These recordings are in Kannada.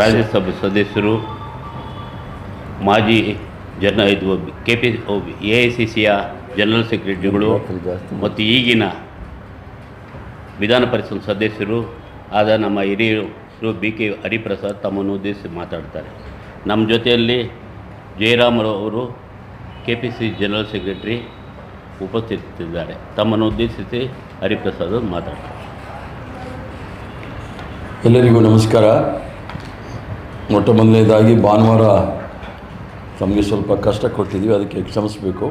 ರಾಜ್ಯಸಭೆ ಸದಸ್ಯರು, ಮಾಜಿ ಜನ ಇದು K P A I C ಸಿಯ ಜನರಲ್ ಸೆಕ್ರೆಟರಿಗಳು ಮತ್ತು ಈಗಿನ ವಿಧಾನ ಪರಿಷತ್ ಸದಸ್ಯರು ಆದ ನಮ್ಮ ಹಿರಿಯರು ಬಿ ಕೆ ಹರಿಪ್ರಸಾದ್ ತಮ್ಮನ್ನು ಉದ್ದೇಶಿಸಿ ಮಾತಾಡ್ತಾರೆ. ನಮ್ಮ ಜೊತೆಯಲ್ಲಿ ಜಯರಾಮರು ಅವರು K P C general secretary ಉಪಸ್ಥಿತಿದ್ದಾರೆ. ತಮ್ಮನ್ನು ಉದ್ದೇಶಿಸಿ ಹರಿಪ್ರಸಾದ್ ಮಾತಾಡ್ತಾರೆ. ಎಲ್ಲರಿಗೂ ನಮಸ್ಕಾರ. ಮೊಟ್ಟ ಮೊದಲನೇದಾಗಿ ಭಾನುವಾರ ತಮಗೆ ಸ್ವಲ್ಪ ಕಷ್ಟ ಕೊಟ್ಟಿದ್ದೀವಿ, ಅದಕ್ಕೆ ಕ್ಷಮಿಸಬೇಕು.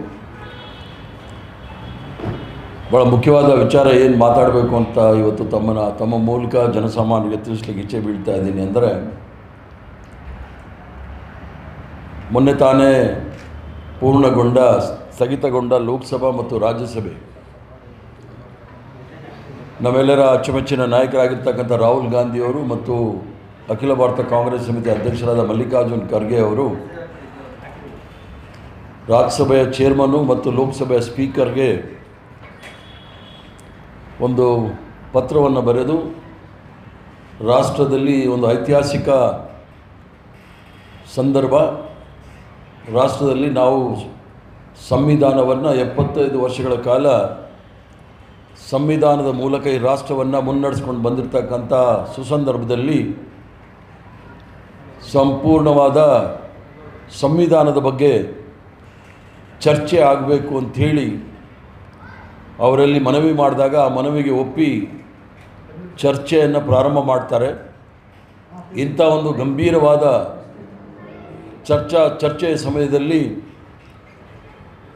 ಭಾಳ ಮುಖ್ಯವಾದ ವಿಚಾರ ಏನು ಮಾತಾಡಬೇಕು ಅಂತ ಇವತ್ತು ತಮ್ಮನ, ತಮ್ಮ ಮೂಲಕ ಜನಸಾಮಾನ್ಯರಿಗೆ ತಿಳಿಸ್ಲಿಕ್ಕೆ ಇಚ್ಛೆ ಬೀಳ್ತಾ ಇದ್ದೀನಿ ಅಂದರೆ, ಮೊನ್ನೆ ತಾನೇ ಪೂರ್ಣಗೊಂಡ, ಸ್ಥಗಿತಗೊಂಡ ಲೋಕಸಭಾ ಮತ್ತು ರಾಜ್ಯಸಭೆ. ನಮ್ಮೆಲ್ಲರ ಅಚ್ಚುಮೆಚ್ಚಿನ ನಾಯಕರಾಗಿರ್ತಕ್ಕಂಥ ರಾಹುಲ್ ಗಾಂಧಿಯವರು ಮತ್ತು ಅಖಿಲ ಭಾರತ ಕಾಂಗ್ರೆಸ್ ಸಮಿತಿ ಅಧ್ಯಕ್ಷರಾದ ಮಲ್ಲಿಕಾರ್ಜುನ್ ಖರ್ಗೆ ಅವರು ರಾಜ್ಯಸಭೆಯ ಚೇರ್ಮನ್ನು ಮತ್ತು ಲೋಕಸಭೆಯ ಸ್ಪೀಕರ್ಗೆ ಒಂದು ಪತ್ರವನ್ನು ಬರೆದು ರಾಷ್ಟ್ರದಲ್ಲಿ ಒಂದು ಐತಿಹಾಸಿಕ ಸಂದರ್ಭ, ರಾಷ್ಟ್ರದಲ್ಲಿ ನಾವು ಸಂವಿಧಾನವನ್ನು ಎಪ್ಪತ್ತೈದು ವರ್ಷಗಳ ಕಾಲ ಸಂವಿಧಾನದ ಮೂಲಕ ಈ ರಾಷ್ಟ್ರವನ್ನು ಮುನ್ನಡೆಸ್ಕೊಂಡು ಬಂದಿರತಕ್ಕಂಥ ಸುಸಂದರ್ಭದಲ್ಲಿ ಸಂಪೂರ್ಣವಾದ ಸಂವಿಧಾನದ ಬಗ್ಗೆ ಚರ್ಚೆ ಆಗಬೇಕು ಅಂಥೇಳಿ ಅವರಲ್ಲಿ ಮನವಿ ಮಾಡಿದಾಗ ಆ ಮನವಿಗೆ ಒಪ್ಪಿ ಚರ್ಚೆಯನ್ನು ಪ್ರಾರಂಭ ಮಾಡ್ತಾರೆ. ಇಂಥ ಒಂದು ಗಂಭೀರವಾದ ಚರ್ಚಾ, ಚರ್ಚೆಯ ಸಮಯದಲ್ಲಿ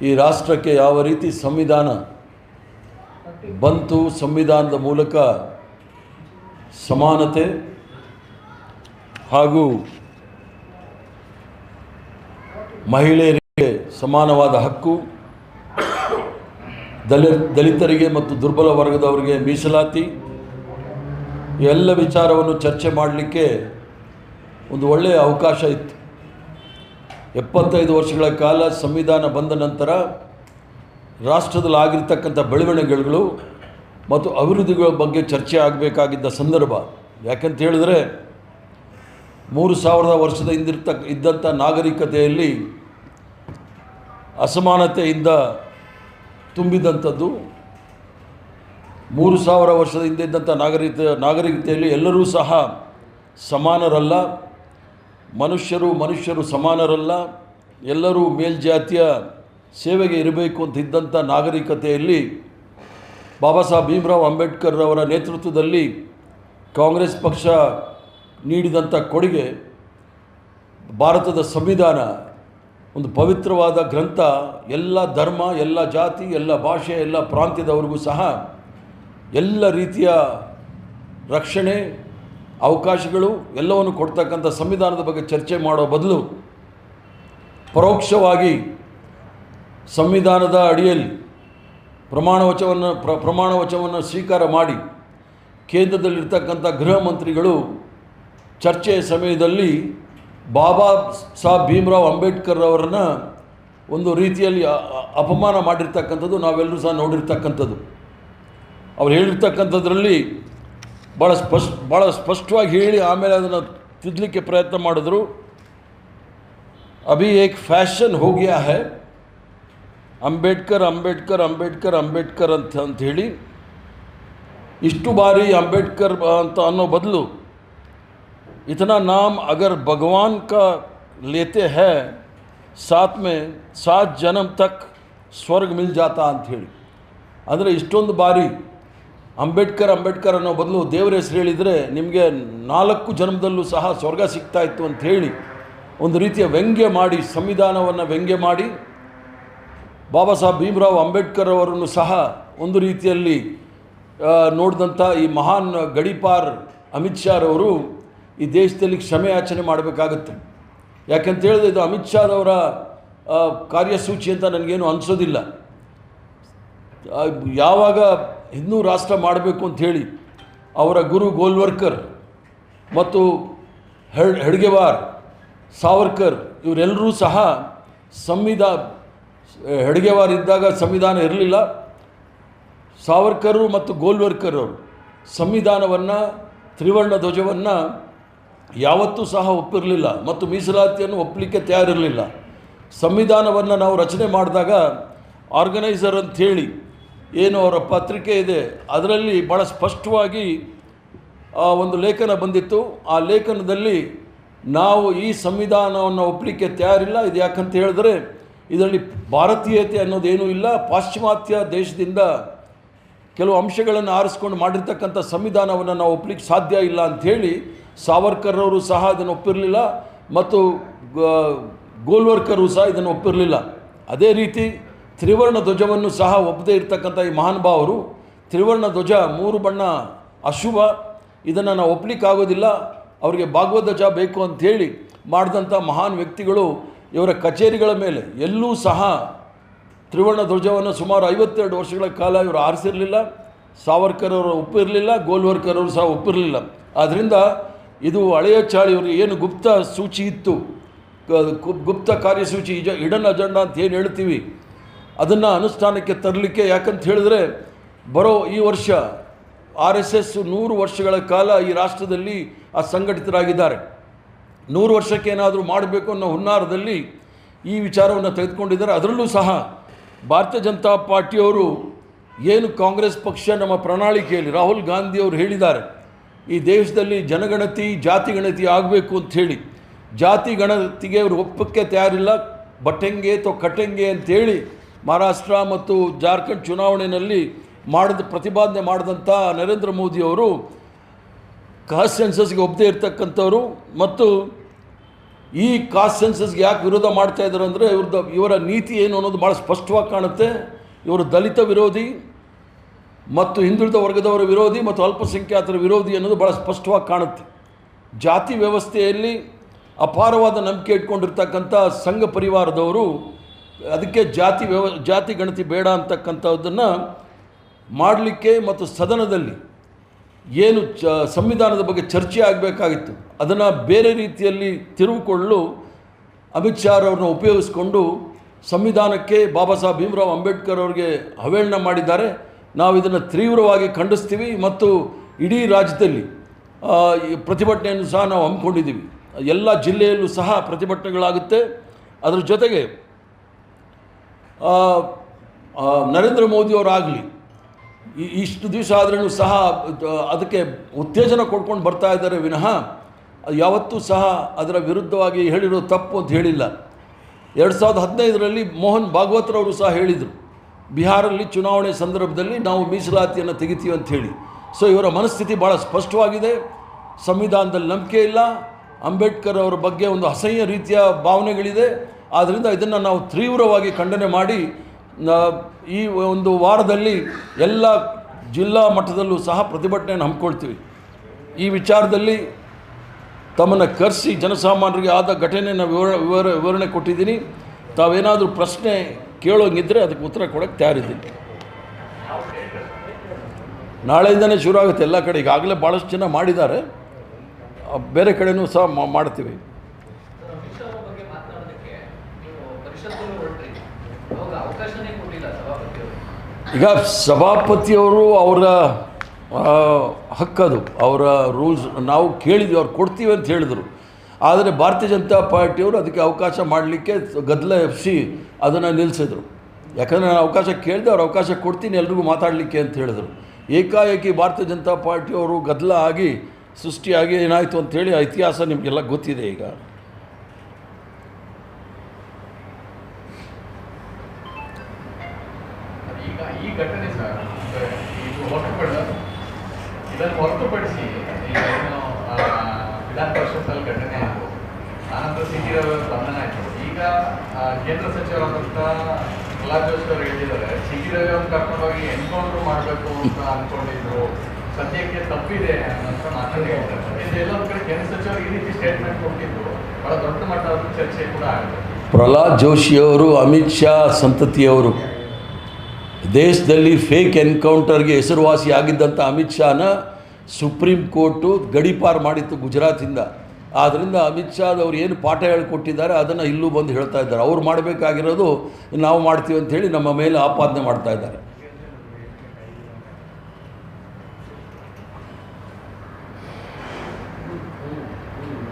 ಈ ರಾಷ್ಟ್ರಕ್ಕೆ ಯಾವ ರೀತಿ ಸಂವಿಧಾನ ಬಂತು, ಸಂವಿಧಾನದ ಮೂಲಕ ಸಮಾನತೆ ಹಾಗೂ ಮಹಿಳೆಯರಿಗೆ ಸಮಾನವಾದ ಹಕ್ಕು ದಲಿ ದಲಿತರಿಗೆ ಮತ್ತು ದುರ್ಬಲ ವರ್ಗದವರಿಗೆ ಮೀಸಲಾತಿ. ಎಲ್ಲ ವಿಚಾರವನ್ನು ಚರ್ಚೆ ಮಾಡಲಿಕ್ಕೆ ಒಂದು ಒಳ್ಳೆಯ ಅವಕಾಶ ಇತ್ತು. ಎಪ್ಪತ್ತೈದು ವರ್ಷಗಳ ಕಾಲ ಸಂವಿಧಾನ ಬಂದ ನಂತರ ರಾಷ್ಟ್ರದಲ್ಲಿ ಆಗಿರ್ತಕ್ಕಂಥ ಬೆಳವಣಿಗೆಗಳು ಮತ್ತು ಅಭಿವೃದ್ಧಿಗಳ ಬಗ್ಗೆ ಚರ್ಚೆ ಆಗಬೇಕಾಗಿದ್ದ ಸಂದರ್ಭ. ಯಾಕಂತ ಹೇಳಿದ್ರೆ ಮೂರು ಸಾವಿರದ ವರ್ಷದ ಹಿಂದಿರ್ತ, ಇದ್ದಂಥ ನಾಗರಿಕತೆಯಲ್ಲಿ ಅಸಮಾನತೆಯಿಂದ ತುಂಬಿದಂಥದ್ದು, ಮೂರು ಸಾವಿರ ವರ್ಷದ ಹಿಂದೆ ಇದ್ದಂಥ ನಾಗರಿಕ ನಾಗರಿಕತೆಯಲ್ಲಿ ಎಲ್ಲರೂ ಸಹ ಸಮಾನರಲ್ಲ, ಮನುಷ್ಯರು ಮನುಷ್ಯರು ಸಮಾನರಲ್ಲ, ಎಲ್ಲರೂ ಮೇಲ್ಜಾತಿಯ ಸೇವೆಗೆ ಇರಬೇಕು ಅಂತ ಇದ್ದಂಥ ನಾಗರಿಕತೆಯಲ್ಲಿ ಬಾಬಾ ಸಾಹೇಬ್ ಭೀಮರಾವ್ ಅಂಬೇಡ್ಕರ್ ಅವರ ನೇತೃತ್ವದಲ್ಲಿ ಕಾಂಗ್ರೆಸ್ ಪಕ್ಷ ನೀಡಿದಂಥ ಕೊಡುಗೆ ಭಾರತದ ಸಂವಿಧಾನ, ಒಂದು ಪವಿತ್ರವಾದ ಗ್ರಂಥ, ಎಲ್ಲ ಧರ್ಮ, ಎಲ್ಲ ಜಾತಿ, ಎಲ್ಲ ಭಾಷೆ, ಎಲ್ಲ ಪ್ರಾಂತ್ಯದವರಿಗೂ ಸಹ ಎಲ್ಲ ರೀತಿಯ ರಕ್ಷಣೆ, ಅವಕಾಶಗಳು, ಎಲ್ಲವನ್ನು ಕೊಡ್ತಕ್ಕಂಥ ಸಂವಿಧಾನದ ಬಗ್ಗೆ ಚರ್ಚೆ ಮಾಡೋ ಬದಲು ಪರೋಕ್ಷವಾಗಿ ಸಂವಿಧಾನದ ಅಡಿಯಲ್ಲಿ ಪ್ರಮಾಣ ವಚವನ್ನು ಪ್ರ ಪ್ರಮಾಣ ವಚನವನ್ನು ಸ್ವೀಕಾರ ಮಾಡಿ ಕೇಂದ್ರದಲ್ಲಿರ್ತಕ್ಕಂಥ ಗೃಹ ಮಂತ್ರಿಗಳು ಚರ್ಚೆಯ ಸಮಯದಲ್ಲಿ ಬಾಬಾ ಸಾಹೇಬ್ ಭೀಮರಾವ್ ಅಂಬೇಡ್ಕರ್ ಅವರನ್ನು ಒಂದು ರೀತಿಯಲ್ಲಿ ಅಪಮಾನ ಮಾಡಿರ್ತಕ್ಕಂಥದ್ದು, ನಾವೆಲ್ಲರೂ ಸಹ ನೋಡಿರ್ತಕ್ಕಂಥದ್ದು. ಅವ್ರು ಹೇಳಿರ್ತಕ್ಕಂಥದ್ರಲ್ಲಿ ಭಾಳ ಸ್ಪಷ್ಟ ಭಾಳ ಸ್ಪಷ್ಟವಾಗಿ ಹೇಳಿ ಆಮೇಲೆ ಅದನ್ನು ತಿದ್ದಲಿಕ್ಕೆ ಪ್ರಯತ್ನ ಮಾಡಿದ್ರು. ಅಭಿ ಏಕ್ ಫ್ಯಾಷನ್ ಹೋಗ್ಯಾ ಹೇ, ಅಂಬೇಡ್ಕರ್ ಅಂಬೇಡ್ಕರ್ ಅಂಬೇಡ್ಕರ್ ಅಂಬೇಡ್ಕರ್ ಅಂತ ಹೇಳಿ ಇಷ್ಟು ಬಾರಿ ಅಂಬೇಡ್ಕರ್ ಅಂತ ಅನ್ನೋ ಬದಲು इतना नाम अगर भगवान का लेते हैं साथ में सात जन्म तक ಸ್ವರ್ಗ ಮಿಲ್ ಜಾತಾ ಅಂಥೇಳಿ ಅಂದರೆ ಇಷ್ಟೊಂದು ಬಾರಿ ಅಂಬೇಡ್ಕರ್ ಅಂಬೇಡ್ಕರ್ ಅನ್ನೋ ಬದಲು ದೇವರ ಹೆಸರು ಹೇಳಿದರೆ ನಿಮಗೆ ನಾಲ್ಕು ಜನ್ಮದಲ್ಲೂ ಸಹ ಸ್ವರ್ಗ ಸಿಗ್ತಾ ಇತ್ತು ಅಂತ ಹೇಳಿ ಒಂದು ರೀತಿಯ ವ್ಯಂಗ್ಯ ಮಾಡಿ ಸಂವಿಧಾನವನ್ನು ವ್ಯಂಗ್ಯ ಮಾಡಿ ಬಾಬಾ ಸಾಹೇಬ್ ಭೀಮರಾವ್ ಅಂಬೇಡ್ಕರ್ ಅವರನ್ನು ಸಹ ಒಂದು ರೀತಿಯಲ್ಲಿ ಆ, ನೋಡಿದಂಥ ಈ ಮಹಾನ್ ಗಡಿಪಾರ್ ಅಮಿತ್ ಶಾರವರು ಈ ದೇಶದಲ್ಲಿ ಕ್ಷಮೆ ಯಾಚನೆ ಮಾಡಬೇಕಾಗತ್ತೆ. ಯಾಕಂತ ಹೇಳಿದ್ರೆ ಇದು ಅಮಿತ್ ಶಾದವರ ಕಾರ್ಯಸೂಚಿ ಅಂತ ನನಗೇನು ಅನಿಸೋದಿಲ್ಲ. ಯಾವಾಗ ಇನ್ನೂ ರಾಷ್ಟ್ರ ಮಾಡಬೇಕು ಅಂತ ಹೇಳಿ ಅವರ ಗುರು ಗೋಲ್ವರ್ಕರ್ ಮತ್ತು ಹೆಡ್, ಹೆಡ್ಗೆವಾರ್ ಸಾವರ್ಕರ್ ಇವರೆಲ್ಲರೂ ಸಹ ಸಂವಿಧಾನ ಹೆಡ್ಗೆವಾರ್ ಇದ್ದಾಗ ಸಂವಿಧಾನ ಇರಲಿಲ್ಲ. ಸಾವರ್ಕರು ಮತ್ತು ಗೋಲ್ವರ್ಕರ್ ಅವರು ಸಂವಿಧಾನವನ್ನು, ತ್ರಿವರ್ಣ ಧ್ವಜವನ್ನು ಯಾವತ್ತೂ ಸಹ ಒಪ್ಪಿರಲಿಲ್ಲ ಮತ್ತು ಮೀಸಲಾತಿಯನ್ನು ಒಪ್ಪಲಿಕ್ಕೆ ತಯಾರಿರಲಿಲ್ಲ. ಸಂವಿಧಾನವನ್ನು ನಾವು ರಚನೆ ಮಾಡಿದಾಗ ಆರ್ಗನೈಸರ್ ಅಂಥೇಳಿ ಏನು ಅವರ ಪತ್ರಿಕೆ ಇದೆ, ಅದರಲ್ಲಿ ಭಾಳ ಸ್ಪಷ್ಟವಾಗಿ ಒಂದು ಲೇಖನ ಬಂದಿತ್ತು. ಆ ಲೇಖನದಲ್ಲಿ ನಾವು ಈ ಸಂವಿಧಾನವನ್ನು ಒಪ್ಪಲಿಕ್ಕೆ ತಯಾರಿಲ್ಲ. ಇದು ಯಾಕಂತ ಹೇಳಿದ್ರೆ, ಇದರಲ್ಲಿ ಭಾರತೀಯತೆ ಅನ್ನೋದೇನೂ ಇಲ್ಲ. ಪಾಶ್ಚಿಮಾತ್ಯ ದೇಶದಿಂದ ಕೆಲವು ಅಂಶಗಳನ್ನು ಆರಿಸ್ಕೊಂಡು ಮಾಡಿರ್ತಕ್ಕಂಥ ಸಂವಿಧಾನವನ್ನು ನಾವು ಒಪ್ಪಲಿಕ್ಕೆ ಸಾಧ್ಯ ಇಲ್ಲ ಅಂಥೇಳಿ ಸಾವರ್ಕರ್ರವರು ಸಹ ಇದನ್ನು ಒಪ್ಪಿರಲಿಲ್ಲ ಮತ್ತು ಗೋಲ್ವರ್ಕರು ಸಹ ಇದನ್ನು ಒಪ್ಪಿರಲಿಲ್ಲ. ಅದೇ ರೀತಿ ತ್ರಿವರ್ಣ ಧ್ವಜವನ್ನು ಸಹ ಒಪ್ಪದೇ ಇರತಕ್ಕಂಥ ಈ ಮಹಾನುಭಾವರು ತ್ರಿವರ್ಣ ಧ್ವಜ ಮೂರು ಬಣ್ಣ ಅಶುಭ, ಇದನ್ನು ನಾವು ಒಪ್ಪಲಿಕ್ಕಾಗೋದಿಲ್ಲ ಅವರಿಗೆ ಭಾಗವಧ್ವಜ ಬೇಕು ಅಂಥೇಳಿ ಮಾಡಿದಂಥ ಮಹಾನ್ ವ್ಯಕ್ತಿಗಳು ಇವರ ಕಚೇರಿಗಳ ಮೇಲೆ ಎಲ್ಲೂ ಸಹ ತ್ರಿವರ್ಣ ಧ್ವಜವನ್ನು ಸುಮಾರು ಐವತ್ತೆರಡು ವರ್ಷಗಳ ಕಾಲ ಇವರು ಆರಿಸಿರಲಿಲ್ಲ. ಸಾವರ್ಕರ್ ಅವರು ಒಪ್ಪಿರಲಿಲ್ಲ, ಗೋಲ್ವರ್ಕರ್ ಅವರು ಸಹ ಒಪ್ಪಿರಲಿಲ್ಲ. ಆದ್ದರಿಂದ ಇದು ಹಳೆಯ ಚಾಳಿ ಏನು ಗುಪ್ತ ಸೂಚಿ ಇತ್ತು ಗುಪ್ತ ಕಾರ್ಯಸೂಚಿ ಇಜ ಇಡನ್ ಅಜೆಂಡಾ ಅಂತ ಏನು ಹೇಳ್ತೀವಿ, ಅದನ್ನು ಅನುಷ್ಠಾನಕ್ಕೆ ತರಲಿಕ್ಕೆ ಯಾಕಂತ ಹೇಳಿದ್ರೆ, ಬರೋ ಈ ವರ್ಷ ಆರ್ ಎಸ್ ಎಸ್ ನೂರು ವರ್ಷಗಳ ಕಾಲ ಈ ರಾಷ್ಟ್ರದಲ್ಲಿ ಆ ಸಂಘಟಿತರಾಗಿದ್ದಾರೆ ನೂರು ವರ್ಷಕ್ಕೆ ಏನಾದರೂ ಮಾಡಬೇಕು ಅನ್ನೋ ಹುನ್ನಾರದಲ್ಲಿ ಈ ವಿಚಾರವನ್ನು ತೆಗೆದುಕೊಂಡಿದ್ದಾರೆ. ಅದರಲ್ಲೂ ಸಹ ಭಾರತೀಯ ಜನತಾ ಪಾರ್ಟಿಯವರು ಏನು ಕಾಂಗ್ರೆಸ್ ಪಕ್ಷ ನಮ್ಮ ಪ್ರಣಾಳಿಕೆಯಲ್ಲಿ ರಾಹುಲ್ ಗಾಂಧಿ ಅವರು ಹೇಳಿದ್ದಾರೆ, ಈ ದೇಶದಲ್ಲಿ ಜನಗಣತಿ, ಜಾತಿ ಗಣತಿ ಆಗಬೇಕು ಅಂತ ಹೇಳಿ. ಜಾತಿ ಗಣತಿಗೆ ಅವರು ಒಪ್ಪಕ್ಕೆ ತಯಾರಿಲ್ಲ, ಬಟ್ಟೆಂಗೆ ಅಥವಾ ಕಟ್ಟೆಂಗೆ ಅಂಥೇಳಿ ಮಹಾರಾಷ್ಟ್ರ ಮತ್ತು ಜಾರ್ಖಂಡ್ ಚುನಾವಣೆಯಲ್ಲಿ ಮಾಡಿದ ಪ್ರತಿಪಾದನೆ ಮಾಡಿದಂಥ ನರೇಂದ್ರ ಮೋದಿಯವರು ಕಾಸ್ಟ್ ಸೆನ್ಸಸ್ಗೆ ಒಪ್ಪದೇ ಇರತಕ್ಕಂಥವರು ಮತ್ತು ಈ ಕಾಸ್ಟ್ ಸೆನ್ಸಸ್ಗೆ ಯಾಕೆ ವಿರೋಧ ಮಾಡ್ತಾ ಇದ್ದಾರೆ ಅಂದರೆ ಇವ್ರದ್ದು ಇವರ ನೀತಿ ಏನು ಅನ್ನೋದು ಭಾಳ ಸ್ಪಷ್ಟವಾಗಿ ಕಾಣುತ್ತೆ. ಇವರು ದಲಿತ ವಿರೋಧಿ ಮತ್ತು ಹಿಂದುಳಿದ ವರ್ಗದವರ ವಿರೋಧಿ ಮತ್ತು ಅಲ್ಪಸಂಖ್ಯಾತರ ವಿರೋಧಿ ಅನ್ನೋದು ಭಾಳ ಸ್ಪಷ್ಟವಾಗಿ ಕಾಣುತ್ತೆ. ಜಾತಿ ವ್ಯವಸ್ಥೆಯಲ್ಲಿ ಅಪಾರವಾದ ನಂಬಿಕೆ ಇಟ್ಕೊಂಡಿರ್ತಕ್ಕಂಥ ಸಂಘ ಪರಿವಾರದವರು ಅದಕ್ಕೆ ಜಾತಿ ವ್ಯವ, ಜಾತಿ ಗಣತಿ ಬೇಡ ಅಂತಕ್ಕಂಥದ್ದನ್ನು ಮಾಡಲಿಕ್ಕೆ ಮತ್ತು ಸದನದಲ್ಲಿ ಏನು ಚ, ಸಂವಿಧಾನದ ಬಗ್ಗೆ ಚರ್ಚೆ ಆಗಬೇಕಾಗಿತ್ತು. ಅದನ್ನು ಬೇರೆ ರೀತಿಯಲ್ಲಿ ತಿರುವುಕೊಳ್ಳಲು ಅಮಿತ್ ಶಾ ಅವರನ್ನು ಉಪಯೋಗಿಸ್ಕೊಂಡು ಸಂವಿಧಾನಕ್ಕೆ ಬಾಬಾ ಸಾಹೇಬ್ ಭೀಮರಾವ್ ಅಂಬೇಡ್ಕರ್ ಅವರಿಗೆ ಹವೇಳನ ಮಾಡಿದ್ದಾರೆ. ನಾವು ಇದನ್ನು ತೀವ್ರವಾಗಿ ಖಂಡಿಸ್ತೀವಿ ಮತ್ತು ಇಡೀ ರಾಜ್ಯದಲ್ಲಿ ಪ್ರತಿಭಟನೆಯನ್ನು ಸಹ ನಾವು ಹಮ್ಮಿಕೊಂಡಿದ್ದೀವಿ. ಎಲ್ಲ ಜಿಲ್ಲೆಯಲ್ಲೂ ಸಹ ಪ್ರತಿಭಟನೆಗಳಾಗುತ್ತೆ. ಅದರ ಜೊತೆಗೆ ನರೇಂದ್ರ ಮೋದಿಯವರಾಗಲಿ ಇಷ್ಟು ದಿವಸ ಆದ್ರೂ ಸಹ ಅದಕ್ಕೆ ಉತ್ತೇಜನ ಕೊಡ್ಕೊಂಡು ಬರ್ತಾ ಇದ್ದಾರೆ ವಿನಃ ಯಾವತ್ತೂ ಸಹ ಅದರ ವಿರುದ್ಧವಾಗಿ ಹೇಳಿರೋ ತಪ್ಪು ಅಂತ ಹೇಳಿಲ್ಲ. ಎರಡು ಸಾವಿರದ ಹದಿನೈದರಲ್ಲಿ ಮೋಹನ್ ಭಾಗವತರವರು ಸಹ ಹೇಳಿದರು, ಬಿಹಾರಲ್ಲಿ ಚುನಾವಣೆ ಸಂದರ್ಭದಲ್ಲಿ ನಾವು ಮೀಸಲಾತಿಯನ್ನು ತೆಗಿತೀವಿ ಅಂತ ಹೇಳಿ. ಸೊ ಇವರ ಮನಸ್ಥಿತಿ ಭಾಳ ಸ್ಪಷ್ಟವಾಗಿದೆ. ಸಂವಿಧಾನದಲ್ಲಿ ನಂಬಿಕೆ ಇಲ್ಲ. ಅಂಬೇಡ್ಕರ್ ಅವರ ಬಗ್ಗೆ ಒಂದು ಅಸಹ್ಯ ರೀತಿಯ ಭಾವನೆಗಳಿದೆ. ಆದ್ದರಿಂದ ಇದನ್ನು ನಾವು ತೀವ್ರವಾಗಿ ಖಂಡನೆ ಮಾಡಿ ಈ ಒಂದು ವಾರದಲ್ಲಿ ಎಲ್ಲ ಜಿಲ್ಲಾ ಮಟ್ಟದಲ್ಲೂ ಸಹ ಪ್ರತಿಭಟನೆಯನ್ನು ಹಮ್ಮಿಕೊಳ್ತೀವಿ. ಈ ವಿಚಾರದಲ್ಲಿ ತಮ್ಮನ್ನು ಕರೆಸಿ ಜನಸಾಮಾನ್ಯರಿಗೆ ಆದ ಘಟನೆಯನ್ನು ವಿವರ ವಿವರ, ವಿವರಣೆ ಕೊಟ್ಟಿದ್ದೀನಿ. ತಾವೇನಾದರೂ ಪ್ರಶ್ನೆ ಕೇಳೋಂಗಿದ್ರೆ ಅದಕ್ಕೆ ಉತ್ತರ ಕೊಡೋಕ್ಕೆ ತಯಾರಿದ್ದೀನಿ. ನಾಳೆಯಿಂದನೇ ಶುರು ಆಗುತ್ತೆ ಎಲ್ಲ ಕಡೆ ಈಗಾಗಲೇ ಭಾಳಷ್ಟು ಜನ ಮಾಡಿದ್ದಾರೆ. ಬೇರೆ ಕಡೆಯೂ ಸಹ ಮಾಡ್ತೀವಿ ಅಮಿತ್ ಶಾ ಅವ್ರ ಬಗ್ಗೆ ಮಾತನಾಡೋದಕ್ಕೆ ನೀವು ಪರಿಷತ್ತಲ್ಲಿ ಹೊರಟ್ರಿ ಅವಾಗ ಅವಕಾಶನೇ ಕೊಟ್ಟಿಲ್ಲ ಸಭಾಪತಿಯವರು ಈಗ ಸಭಾಪತಿಯವರು ಅವರ ಹಕ್ಕದು, ಅವರ ರೂಲ್ಸ್, ನಾವು ಕೇಳಿದ್ವಿ, ಅವ್ರು ಕೊಡ್ತೀವಿ ಅಂತ ಹೇಳಿದರು. ಆದರೆ ಭಾರತೀಯ ಜನತಾ ಪಾರ್ಟಿಯವರು ಅದಕ್ಕೆ ಅವಕಾಶ ಮಾಡಲಿಕ್ಕೆ ಗದ್ದಲ ಎಫ್ಸಿ ಅದನ್ನು ನಿಲ್ಲಿಸಿದರು ಯಾಕಂದರೆ ನಾನು ಅವಕಾಶ ಕೇಳಿದೆ, ಅವ್ರು ಅವಕಾಶ ಕೊಡ್ತೀನಿ, ಎಲ್ರಿಗೂ ಮಾತಾಡಲಿಕ್ಕೆ ಅಂತ ಹೇಳಿದರು. ಏಕಾಏಕಿ ಭಾರತೀಯ ಜನತಾ ಪಾರ್ಟಿಯವರು ಗದ್ದಲ ಆಗಿ, ಸೃಷ್ಟಿಯಾಗಿ ಏನಾಯಿತು ಅಂತೇಳಿ ಆ ಇತಿಹಾಸ ನಿಮಗೆಲ್ಲ ಗೊತ್ತಿದೆ ಈಗ. ಇದು ಹೊರತುಪಡ ಇದನ್ನು ಹೊರತುಪಡಿಸಿ ಈಗ ಏನು ವಿಧಾನ ಪರಿಷತ್ತಲ್ಲಿ ಘಟನೆ ಆಯಿತು. ಆನಂತರ ಸಿಕ್ಕಿರೋ ಬಂಧನ ಆಯಿತು. ಈಗ ಕೇಂದ್ರ ಸಚಿವರಾದಂಥ ಪ್ರಹ್ಲಾದ್ ಜೋಶಿ ಅವರು ಹೇಳಿದ್ದಾರೆ ಸಿಕ್ಕಿರೋರನ್ನು ಕರ್ಕೊಂಡೋಗಿ ಎನ್ಕೌಂಟರ್ ಮಾಡಬೇಕು ಅಂತ ಅಂದ್ಕೊಂಡಿದ್ರು ಸದ್ಯಕ್ಕೆ ತಪ್ಪಿದೆ ಅಂತ ಮಾತನ್ನು ಹೇಳ್ತಾರೆ. ಇದು ಎಲ್ಲೊಂದು ಕಡೆ ಕೇಂದ್ರ ಸಚಿವರು ಈ ರೀತಿ ಸ್ಟೇಟ್ಮೆಂಟ್ ಕೊಟ್ಟಿದ್ದು ಬಹಳ ದೊಡ್ಡ ಮಟ್ಟದ ಚರ್ಚೆ ಕೂಡ ಆಗಿದೆ. ಪ್ರಹ್ಲಾದ್ ಜೋಶಿಯವರು ಅಮಿತ್ ಶಾ ಸಂತತಿಯವರು ದೇಶದಲ್ಲಿ ಫೇಕ್ ಎನ್ಕೌಂಟರ್ಗೆ ಹೆಸರುವಾಸಿ ಆಗಿದ್ದಂಥ ಅಮಿತ್ ಶಾನ ಸುಪ್ರೀಂ ಕೋರ್ಟು ಗಡೀಪಾರು ಮಾಡಿತ್ತು ಗುಜರಾತಿಂದ. ಆದ್ದರಿಂದ ಅಮಿತ್ ಶಾದವ್ರು ಏನು ಪಾಠ ಹೇಳಿಕೊಟ್ಟಿದ್ದಾರೆ ಅದನ್ನು ಇಲ್ಲೂ ಬಂದು ಹೇಳ್ತಾ ಇದ್ದಾರೆ. ಅವ್ರು ಮಾಡಬೇಕಾಗಿರೋದು ನಾವು ಮಾಡ್ತೀವಿ ಅಂತ ಹೇಳಿ ನಮ್ಮ ಮೇಲೆ ಆಪಾದನೆ ಮಾಡ್ತಾ ಇದ್ದಾರೆ ಇದೆಯಾ ಬೇರೆ ಏನಾದರೂ ಸರ್ ಎಲ್ಲರೂ ಜನಪ್ರತಿನಿಧಿಗಳನ್ನ ನೋಡ್ತಾ ಇರ್ತಾರೆ ಗಮನಿಸ್ತಾ ಇರ್ತಾರೆ ಆದರೆ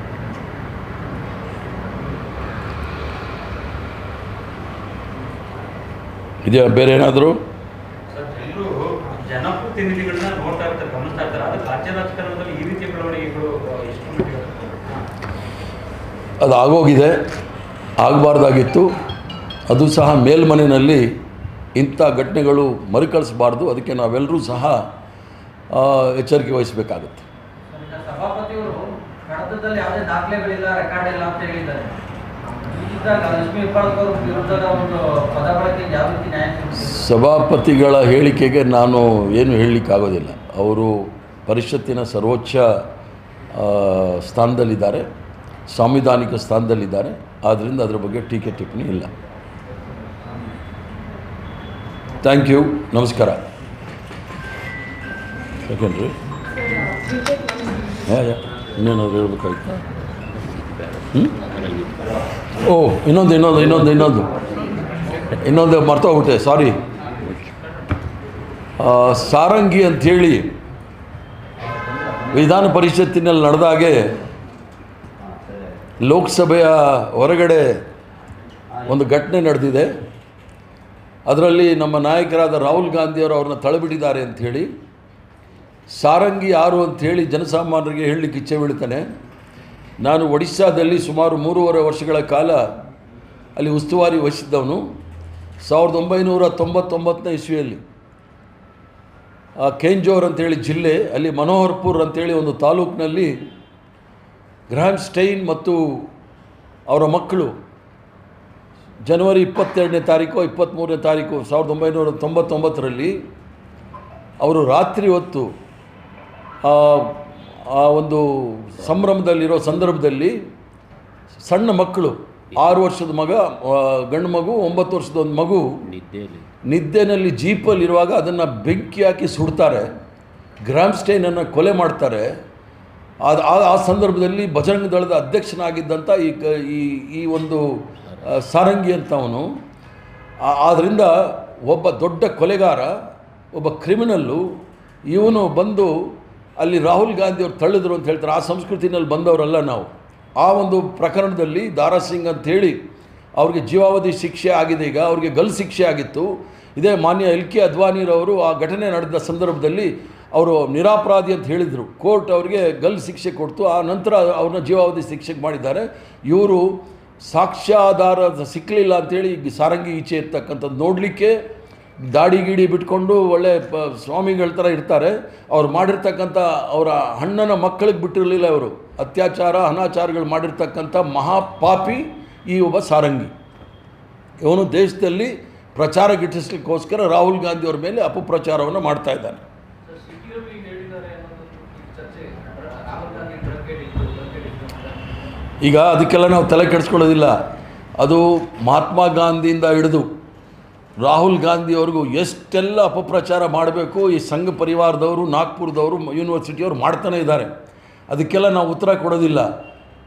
ರಾಜ್ಯ ರಾಜಕಾರಣದಲ್ಲಿ ಈ ರೀತಿಯ ಬೆಳವಣಿಗೆಗಳು ಆ, ಎಷ್ಟು ಬೇರೆ ಏನಾದರೂ? ಅದು ಆಗೋಗಿದೆ ಆಗಬಾರ್ದಾಗಿತ್ತು. ಅದು ಸಹ ಮೇಲ್ಮನೆಯಲ್ಲಿ ಇಂಥ ಘಟನೆಗಳು ಮರುಕಳಿಸಬಾರ್ದು. ಅದಕ್ಕೆ ನಾವೆಲ್ಲರೂ ಸಹ ಎಚ್ಚರಿಕೆ ವಹಿಸಬೇಕಾಗುತ್ತೆ. ಸಭಾಪತಿಗಳ ಹೇಳಿಕೆಗೆ ನಾನು ಏನು ಹೇಳಲಿಕ್ಕಾಗೋದಿಲ್ಲ. ಅವರು ಪರಿಷತ್ತಿನ ಸರ್ವೋಚ್ಚ ಸ್ಥಾನದಲ್ಲಿದ್ದಾರೆ ಸಾಂವಿಧಾನಿಕ ಸ್ಥಾನದಲ್ಲಿದ್ದಾರೆ. ಆದ್ದರಿಂದ ಅದರ ಬಗ್ಗೆ ಟೀಕೆ ಟಿಪ್ಪಣಿ ಇಲ್ಲ. ಥ್ಯಾಂಕ್ ಯು ನಮಸ್ಕಾರ. ಯಾಕೇನ್ರಿ ಯಾ ಯಾ ಇನ್ನೇನಾದ್ರು ಹೇಳ್ಬೇಕಾಯ್ತಾ? ಹ್ಞೂ ಓ, ಇನ್ನೊಂದು ಇನ್ನೊಂದು ಇನ್ನೊಂದು ಇನ್ನೊಂದು. ಇನ್ನೊಂದು ಮರ್ತೋಗ್ಬಿಟ್ಟೆ ಸಾರಿ ಸಾರಂಗಿ ಅಂಥೇಳಿ ವಿಧಾನ ಪರಿಷತ್ತಿನಲ್ಲಿ ನಡೆದಾಗೆ ಲೋಕಸಭೆಯ ಹೊರಗಡೆ ಒಂದು ಘಟನೆ ನಡೆದಿದೆ. ಅದರಲ್ಲಿ ನಮ್ಮ ನಾಯಕರಾದ ರಾಹುಲ್ ಗಾಂಧಿಯವರು ಅವ್ರನ್ನ ತಳಬಿಟ್ಟಿದ್ದಾರೆ ಅಂಥೇಳಿ. ಸಾರಂಗಿ ಯಾರು ಅಂಥೇಳಿ ಜನಸಾಮಾನ್ಯರಿಗೆ ಹೇಳಲಿಕ್ಕೆ ಇಚ್ಛೆ ಬೀಳ್ತಾನೆ ನಾನು ಒಡಿಶಾದಲ್ಲಿ ಸುಮಾರು ಮೂರುವರೆ ವರ್ಷಗಳ ಕಾಲ ಅಲ್ಲಿ ಉಸ್ತುವಾರಿ ವಹಿಸಿದ್ದವನು. ಸಾವಿರದ ಒಂಬೈನೂರ ತೊಂಬತ್ತೊಂಬತ್ತನೇ ಇಸ್ವಿಯಲ್ಲಿ ಆ ಕೇಂಜೋರ್ ಅಂತೇಳಿ ಜಿಲ್ಲೆ, ಅಲ್ಲಿ ಮನೋಹರ್ಪುರ್ ಅಂತೇಳಿ ಒಂದು ತಾಲೂಕಿನಲ್ಲಿ ಗ್ರ್ಯಾಂಡ್ ಸ್ಟೈನ್ ಮತ್ತು ಅವರ ಮಕ್ಕಳು ಜನವರಿ ಇಪ್ಪತ್ತೆರಡನೇ ತಾರೀಕು, ಇಪ್ಪತ್ತ್ಮೂರನೇ ತಾರೀಕು, ಸಾವಿರದ ಒಂಬೈನೂರ ತೊಂಬತ್ತೊಂಬತ್ತರಲ್ಲಿ ಅವರು ರಾತ್ರಿ ಹೊತ್ತು ಆ ಒಂದು ಸಂಭ್ರಮದಲ್ಲಿರೋ ಸಂದರ್ಭದಲ್ಲಿ ಸಣ್ಣ ಮಕ್ಕಳು ಆರು ವರ್ಷದ ಮಗ ಗಂಡು ಮಗು ಒಂಬತ್ತು ವರ್ಷದ ಒಂದು ಮಗು ನಿದ್ದೆಯಲ್ಲಿ. ನಿದ್ದೆನಲ್ಲಿ ಜೀಪಲ್ಲಿ ಇರುವಾಗ ಅದನ್ನು ಬೆಂಕಿ ಹಾಕಿ ಸುಡ್ತಾರೆ ಗ್ರಾಮ್ಸ್ಟೈನನ್ನು ಕೊಲೆ ಮಾಡ್ತಾರೆ. ಅದು ಆ ಆ ಸಂದರ್ಭದಲ್ಲಿ ಬಜರಂಗ ದಳದ ಅಧ್ಯಕ್ಷನಾಗಿದ್ದಂಥ ಈ ಕ- ಈ ಈ ಒಂದು ಸಾರಂಗಿ ಸಾರಂಗಿ ಅಂತವನು. ಆದ್ದರಿಂದ ಒಬ್ಬ ದೊಡ್ಡ ಕೊಲೆಗಾರ ಒಬ್ಬ ಕ್ರಿಮಿನಲ್ಲು ಇವನು ಬಂದು ಅಲ್ಲಿ ರಾಹುಲ್ ಗಾಂಧಿ ಅವ್ರು ತಳ್ಳಿದ್ರು ಅಂತ ಹೇಳ್ತಾರೆ, ಆ ಸಂಸ್ಕೃತಿನಲ್ಲಿ ಬಂದವರಲ್ಲ ನಾವು. ಆ ಒಂದು ಪ್ರಕರಣದಲ್ಲಿ ದಾರಾ ಸಿಂಗ್ ಅಂಥೇಳಿ ಅವ್ರಿಗೆ ಜೀವಾವಧಿ ಶಿಕ್ಷೆ ಆಗಿದೆ ಈಗ, ಅವ್ರಿಗೆ ಗಲ್ ಶಿಕ್ಷೆ ಆಗಿತ್ತು. ಇದೇ ಮಾನ್ಯ ಎಲ್ ಕೆ ಅದ್ವಾನಿರವರು ಆ ಘಟನೆ ನಡೆದ ಸಂದರ್ಭದಲ್ಲಿ ಅವರು ನಿರಾಪರಾಧಿ ಅಂತ ಹೇಳಿದರು. ಕೋರ್ಟ್ ಅವರಿಗೆ ಗಲ್ ಶಿಕ್ಷೆ ಕೊಡ್ತು, ಆ ನಂತರ ಅವ್ರನ್ನ ಜೀವಾವಧಿ ಶಿಕ್ಷೆಗೆ ಮಾಡಿದ್ದಾರೆ. ಇವರು ಸಾಕ್ಷ್ಯಾಧಾರ ಸಿಕ್ಕಲಿಲ್ಲ ಈಗ ಸಾರಂಗಿ ಈಚೆ ಇರ್ತಕ್ಕಂಥದ್ದು ನೋಡಲಿಕ್ಕೆ ದಾಡಿ ಗೀಡಿ ಬಿಟ್ಕೊಂಡು ಒಳ್ಳೆ ಪ ಸ್ವಾಮಿಗಳ ಥರ ಇರ್ತಾರೆ. ಅವ್ರು ಮಾಡಿರ್ತಕ್ಕಂಥ ಅವರ ಹಣ್ಣನ ಮಕ್ಕಳಿಗೆ ಬಿಟ್ಟಿರಲಿಲ್ಲ ಅವರು ಅತ್ಯಾಚಾರ ಅನಾಚಾರಗಳು ಮಾಡಿರ್ತಕ್ಕಂಥ ಮಹಾಪಾಪಿ ಈ ಒಬ್ಬ ಸಾರಂಗಿ. ಇವನು ದೇಶದಲ್ಲಿ ಪ್ರಚಾರ ಗಿಟ್ಟಿಸ್ಲಿಕ್ಕೋಸ್ಕರ ರಾಹುಲ್ ಗಾಂಧಿ ಅವ್ರ ಮೇಲೆ ಅಪಪ್ರಚಾರವನ್ನು ಮಾಡ್ತಾ ಇದ್ದಾನೆ. ಈಗ ಅದಕ್ಕೆಲ್ಲ ನಾವು ತಲೆ ಕೆಡಿಸ್ಕೊಳ್ಳೋದಿಲ್ಲ. ಅದು ಮಹಾತ್ಮ ಗಾಂಧಿಯಿಂದ ಹಿಡಿದು ರಾಹುಲ್ ಗಾಂಧಿಯವ್ರಿಗೂ ಎಷ್ಟೆಲ್ಲ ಅಪಪ್ರಚಾರ ಮಾಡಬೇಕು ಈ ಸಂಘ ಪರಿವಾರದವರು, ನಾಗ್ಪುರದವರು, ಯೂನಿವರ್ಸಿಟಿಯವರು ಮಾಡ್ತಾನೆ ಇದ್ದಾರೆ. ಅದಕ್ಕೆಲ್ಲ ನಾವು ಉತ್ತರ ಕೊಡೋದಿಲ್ಲ.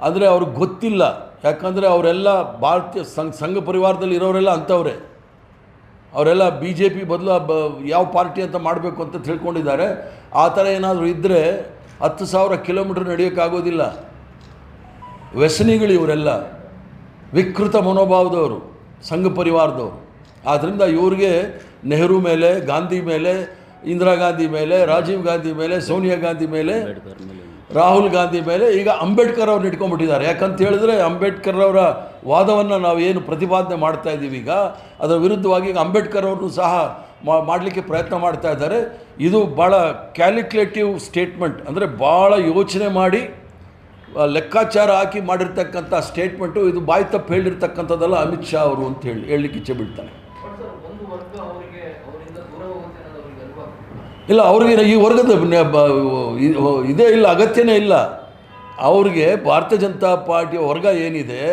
ಆದರೆ ಅವ್ರಿಗೆ ಗೊತ್ತಿಲ್ಲ. ಯಾಕಂದರೆ ಅವರೆಲ್ಲ ಭಾರತೀಯ ಸಂಘ ಸಂಘ ಪರಿವಾರದಲ್ಲಿ ಇರೋರೆಲ್ಲ ಅಂಥವ್ರೆ. ಅವರೆಲ್ಲ ಬಿ ಜೆ ಪಿ ಬದಲು ಬ, ಯಾವ ಪಾರ್ಟಿ ಅಂತ ಮಾಡಬೇಕು ಅಂತ ತಿಳ್ಕೊಂಡಿದ್ದಾರೆ. ಆ ಥರ ಏನಾದರೂ ಇದ್ದರೆ ಹತ್ತು ಸಾವಿರ ಕಿಲೋಮೀಟ್ರ್ ನಡೆಯೋಕ್ಕಾಗೋದಿಲ್ಲ. ವ್ಯಸನಿಗಳು ಇವರೆಲ್ಲ. ವಿಕೃತ ಮನೋಭಾವದವರು, ಸಂಘ ಪರಿವಾರದವರು. ಆದ್ದರಿಂದ ಇವ್ರಿಗೆ ನೆಹರು ಮೇಲೆ ಗಾಂಧಿ ಮೇಲೆ ಇಂದಿರಾ ಗಾಂಧಿ ಮೇಲೆ ರಾಜೀವ್ ಗಾಂಧಿ ಮೇಲೆ ಸೋನಿಯಾ ಗಾಂಧಿ ಮೇಲೆ ರಾಹುಲ್ ಗಾಂಧಿ ಮೇಲೆ ಈಗ ಅಂಬೇಡ್ಕರ್ ಅವ್ರನ್ನ ಇಟ್ಕೊಂಡ್ಬಿಟ್ಟಿದ್ದಾರೆ. ಯಾಕಂತ ಹೇಳಿದ್ರೆ ಅಂಬೇಡ್ಕರ್ ಅವರ ವಾದವನ್ನು ನಾವು ಏನು ಪ್ರತಿಪಾದನೆ ಮಾಡ್ತಾ ಇದ್ದೀವಿ ಈಗ ಅದರ ವಿರುದ್ಧವಾಗಿ ಈಗ ಅಂಬೇಡ್ಕರ್ ಅವ್ರನ್ನೂ ಸಹ ಮಾಡಲಿಕ್ಕೆ ಪ್ರಯತ್ನ ಮಾಡ್ತಾ ಇದ್ದಾರೆ. ಇದು ಭಾಳ ಕ್ಯಾಲ್ಕುಲೇಟಿವ್ ಸ್ಟೇಟ್ಮೆಂಟ್. ಅಂದರೆ ಭಾಳ ಯೋಚನೆ ಮಾಡಿ ಲೆಕ್ಕಾಚಾರ ಹಾಕಿ ಮಾಡಿರ್ತಕ್ಕಂಥ ಸ್ಟೇಟ್ಮೆಂಟು ಇದು ಬಾಯಿ ತಪ್ಪು ಹೇಳಿರ್ತಕ್ಕಂಥದ್ದಲ್ಲ ಅಮಿತ್ ಶಾ ಅವರು ಅಂತ ಹೇಳಿ ಹೇಳಲಿಕ್ಕೆ ಇಚ್ಛೆ ಬಿಡ್ತಾನೆ ಬಟ್ ಸರ್ ಒಂದು ವರ್ಗ ಅವರಿಗೆ ಅವರಿಂದ ದೂರ ಹೋಗುತ್ತೆ ಅನ್ನೋದು ಅವರಿಗೆ ಅರಿವಾಗ್ತದೆ ಇಲ್ಲ, ಅವ್ರಿಗೆ ಈ ವರ್ಗದ ಇದೇ ಇಲ್ಲ, ಅಗತ್ಯನೇ ಇಲ್ಲ. ಅವ್ರಿಗೆ ಭಾರತೀಯ ಜನತಾ ಪಾರ್ಟಿಯ ವರ್ಗ ಏನಿದೆ,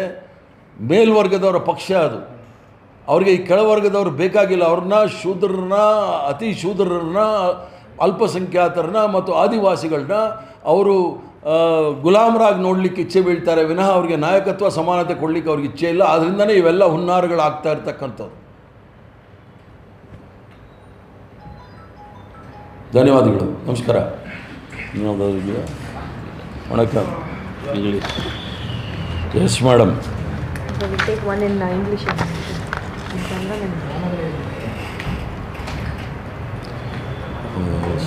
ಮೇಲ್ವರ್ಗದವರ ಪಕ್ಷ ಅದು. ಅವ್ರಿಗೆ ಈ ಕೆಳವರ್ಗದವ್ರು ಬೇಕಾಗಿಲ್ಲ, ಅವ್ರನ್ನ ಶೂದ್ರರನ್ನ, ಅತಿ ಶೂದ್ರರನ್ನ, ಅಲ್ಪಸಂಖ್ಯಾತರನ್ನ ಮತ್ತು ಆದಿವಾಸಿಗಳನ್ನ ಅವರು ಗುಲಾಮರಾಗಿ ನೋಡಲಿಕ್ಕೆ ಇಚ್ಛೆ ಬೀಳ್ತಾರೆ, ವಿನಃ ಅವ್ರಿಗೆ ನಾಯಕತ್ವ ಸಮಾನತೆ ಕೊಡಲಿಕ್ಕೆ ಅವ್ರಿಗೆ ಇಚ್ಛೆ ಇಲ್ಲ. ಆದ್ದರಿಂದನೇ ಇವೆಲ್ಲ ಹುನ್ನಾರಗಳಾಗ್ತಾ ಇರ್ತಕ್ಕಂಥದ್ದು ಧನ್ಯವಾದಗಳು ನಮಸ್ಕಾರ ವಣಕಂ ಇಂಗ್ಲೀಷ್ ಎಸ್ ಮೇಡಮ್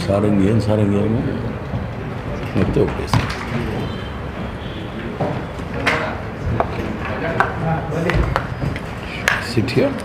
ಸಾರಂಗಿ ಏನು ಸಾರಂಗಿ ಏನು ಮತ್ತೆ ಓಕೆ ಸರ್ ಸಿಟ್ ಹಿಯರ್